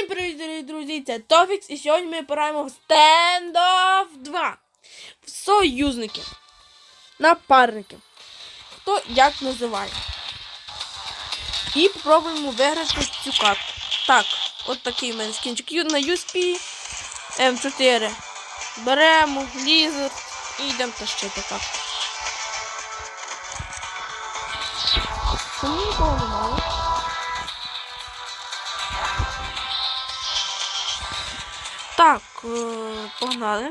Всім привіт, друзі! Це Тофікс, і сьогодні ми пораємо в Standoff 2. В союзники. Напарники. Хто як називає. І попробуємо виграти цю карту. Так, от такий у мене скінчик на USP М4. Беремо лізер і йдемо тащити карту. Чому нікого немає? Так, е, погнали.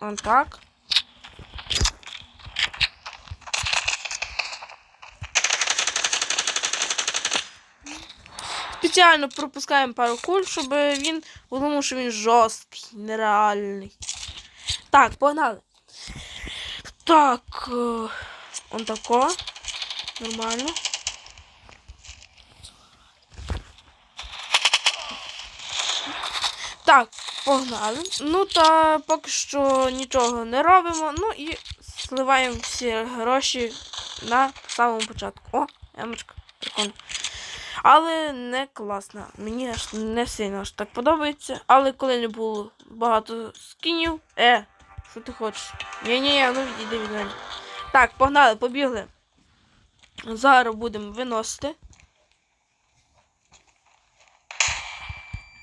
Вон так. Спеціально пропускаємо пару куль, щоб він тому що він жорсткий, нереальний. Так, погнали. Так. е, Он тако. Нормально. Погнали. Ну та поки що нічого не робимо. Ну і сливаємо всі гроші на самому початку. О, емочка, прикольно. Але не класна. Мені аж не сильно аж так подобається. Але коли не було багато скінів. Е, що ти хочеш? Ні-ні, ну відійди від мене. Так, погнали, побігли. Зараз будемо виносити.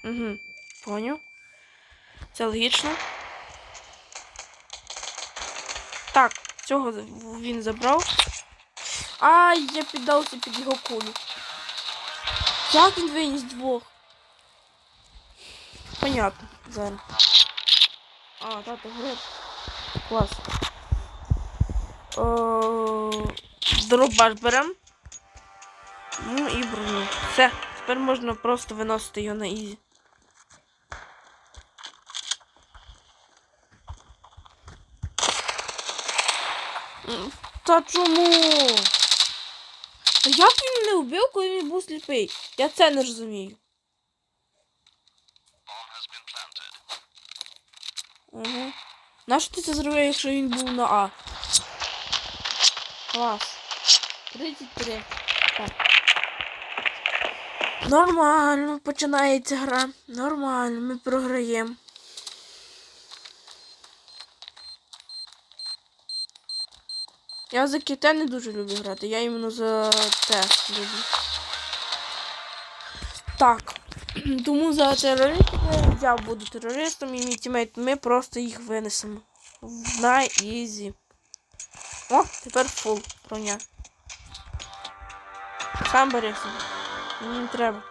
Угу. Поняв. Це логічно. Так, цього він забрав. Ай, я піддався під його кулю. Як він виніс двох? Понятно, зараз. А, тато гриб. Клас. О, дробаш берем. Ну і броню. Все, тепер можна просто виносити його на ізі. Та чому? Як він не вбив, коли він був сліпий? Я це не розумію. Угу. Нащо ти це зробив, якщо він був на А? Клас. 33. Так. Нормально починається гра. Нормально, ми програємо. Я за кіте не дуже люблю грати, я іменно за те люблю. Так. Тому за терористів я буду терористом і мій тімейт, ми просто їх винесемо. На ізі. О, тепер фул броня. Сам. Мені не треба.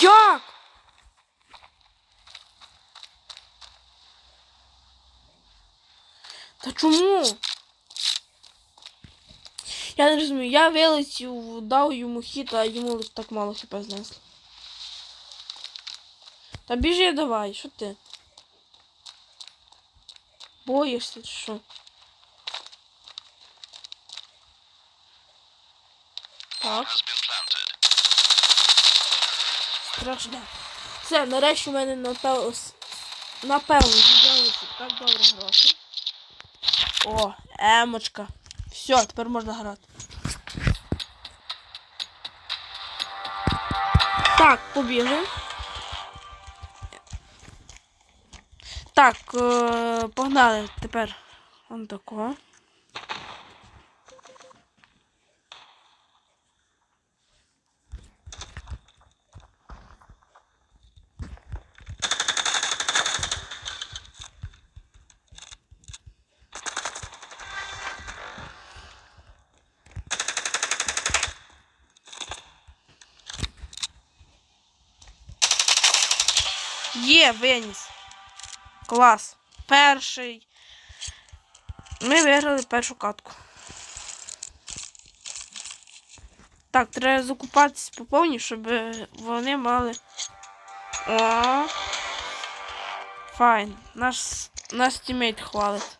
Як? Та чому? Я не розумію, я вилетів, дав йому хід, а йому так мало хп знесло. Та біжи давай, що ти? Боїшся чи що? Так. Страшно. Все, нарешті в мене напевно, напевно так добре гроші. О, емочка. Все, тепер можна грати. Так, побігли. Так, е погнали тепер. Он тако. Виніс. Клас. Перший. Ми виграли першу катку. Так, треба закупатися по повній, щоб вони мали. О. Файн. Наш, наш тімейт хвалить.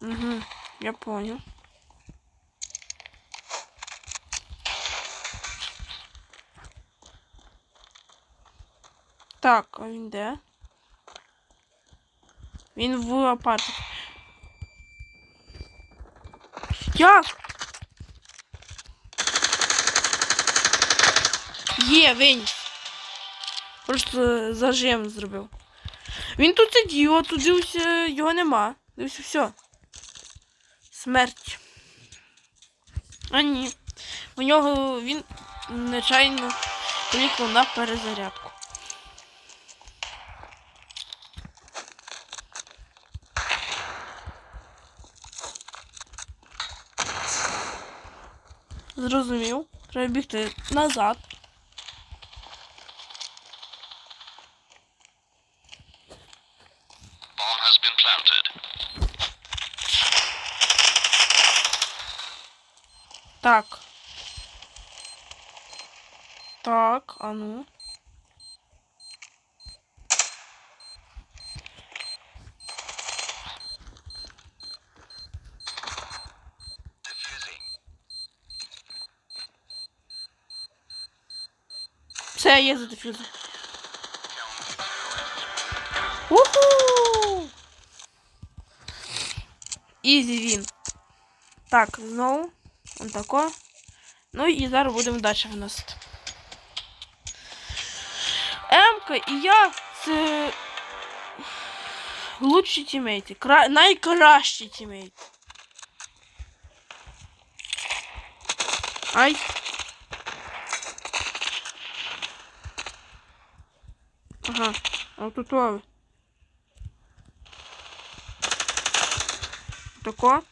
Угу, я понял. Так, а він де? Він в апартах. Як? Є, виніс. Просто зажим зробив. Він тут сидів, а тут дивився, його нема. Дивився, все. Смерть. А ні. У нього він нечайно клікнув на перезарядку. Зрозумів. Треба бігти назад. Так. Так, а ну. Це є за дефюзом. Уху! Ізі він. Так, знову. Он тако. Ну і зараз будемо далі виносити. Емка і я це лучші тімейти. Кра... Найкращі тімейти. Ай. Ага, а тут лови. Тако.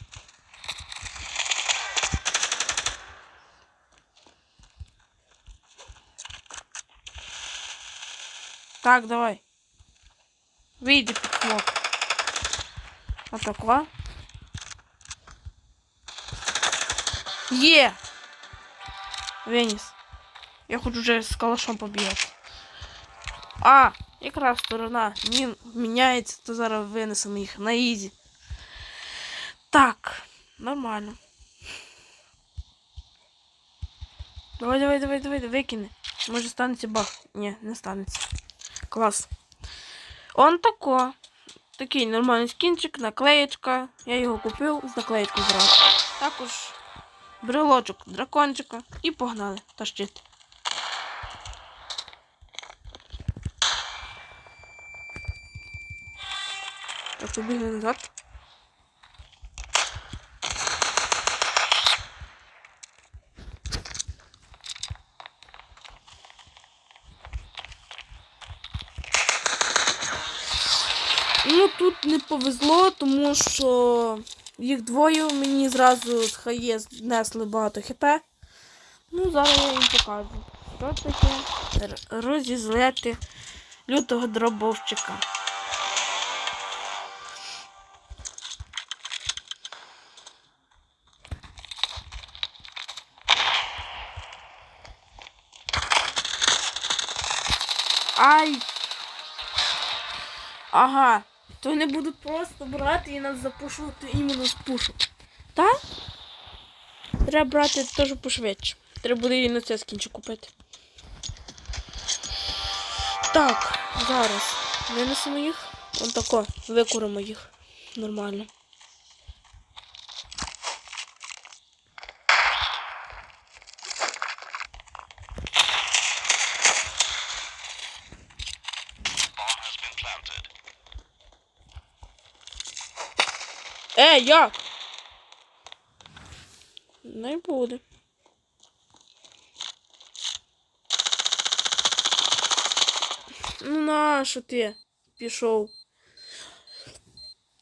Так, давай. Вийди під смок. Отако. Є! Веніс. Я хочу вже з калашом побігати. А, якраз сторона мін міняється, то зараз винесемо їх на ізі. Так, нормально. Давай, давай, давай, давай, викини. Може станеться баг. Ні, не станеться. Клас. Он тако. Такий нормальний скінчик, наклеєчка. Я його купив з наклеєчкою зразу. Також брелочок дракончика і погнали тащити. Так, побігли назад. Ну тут не повезло, тому що їх двоє мені зразу з хає знесли багато хп. Ну, зараз я їм покажу. Що таке розізлити лютого дробовчика. Ага. То вони будуть просто брати і нас запушувати іменно з пушок. Так? Треба брати теж пошвидше. Треба буде і на це скінчик купити. Так, зараз. Винесемо їх. Вон тако. Викуримо їх. Нормально. Е, як? Не буде. Ну нащо ти пішов?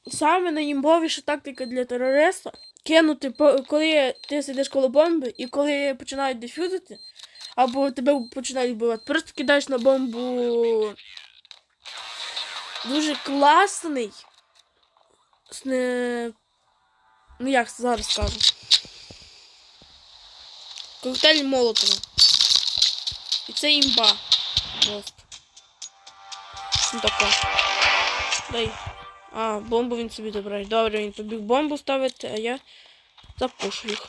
Саме найімбовіша тактика для терориста кинути, коли ти сидиш коло бомби і коли починають дефюзити, або тебе починають вбивати, просто кидаєш на бомбу дуже класний. Не- Ну як зараз скажу. Коктейль Молотова. І це імба. Ну тако. Дай. А, бомбу він собі добре. Добре, він побіг бомбу ставити, а я запушу їх.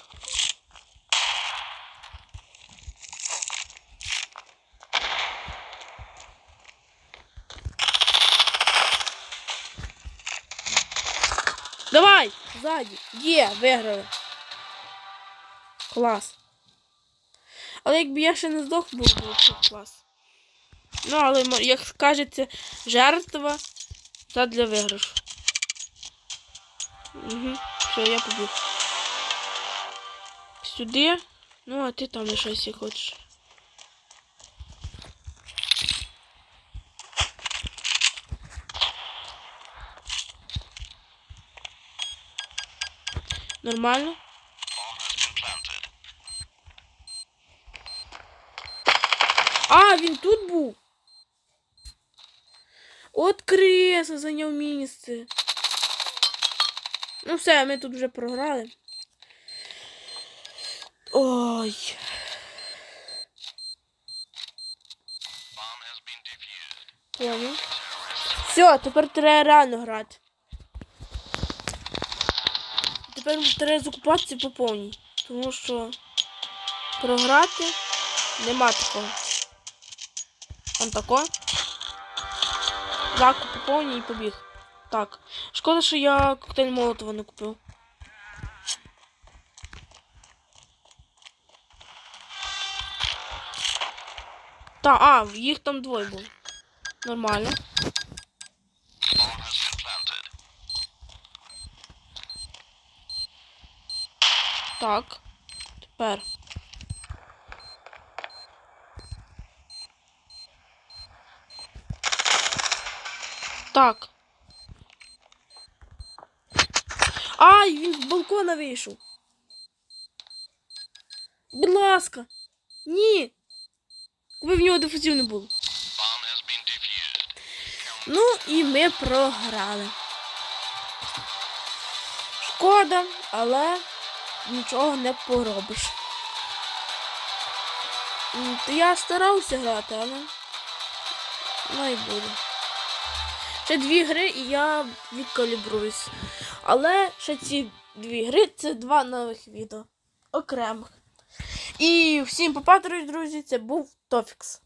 Давай! Ззаді! Є, виграли. Клас. Але якби я ще не здох, був би ще клас. Ну, але як кажеться, жертва це для виграшу. Угу. Все, я побіг. Сюди. Ну, а ти там лишайся хочеш. Нормально? А, він тут був. От кресло зайняв місце. Ну все, ми тут вже програли. Ой. Понял. Все, тепер треба реально грати. Тепер треба закупатися по повній. Тому що програти нема такого. Он тако. Закуп по повній і побіг. Так. Шкода, що я коктейль Молотова не купив. Та, а, їх там двоє було. Нормально. Так. Тепер. Так. Ай, він з балкона вийшов. Будь ласка. Ні. Ви в нього дефузів не було. Ну і ми програли. Шкода, але нічого не поробиш. То Я старався грати, але ну. Ще дві гри і я відкалібруюсь. Але ще ці дві гри це два нових відео окремих. І всім попа, друзі, це був Тофікс.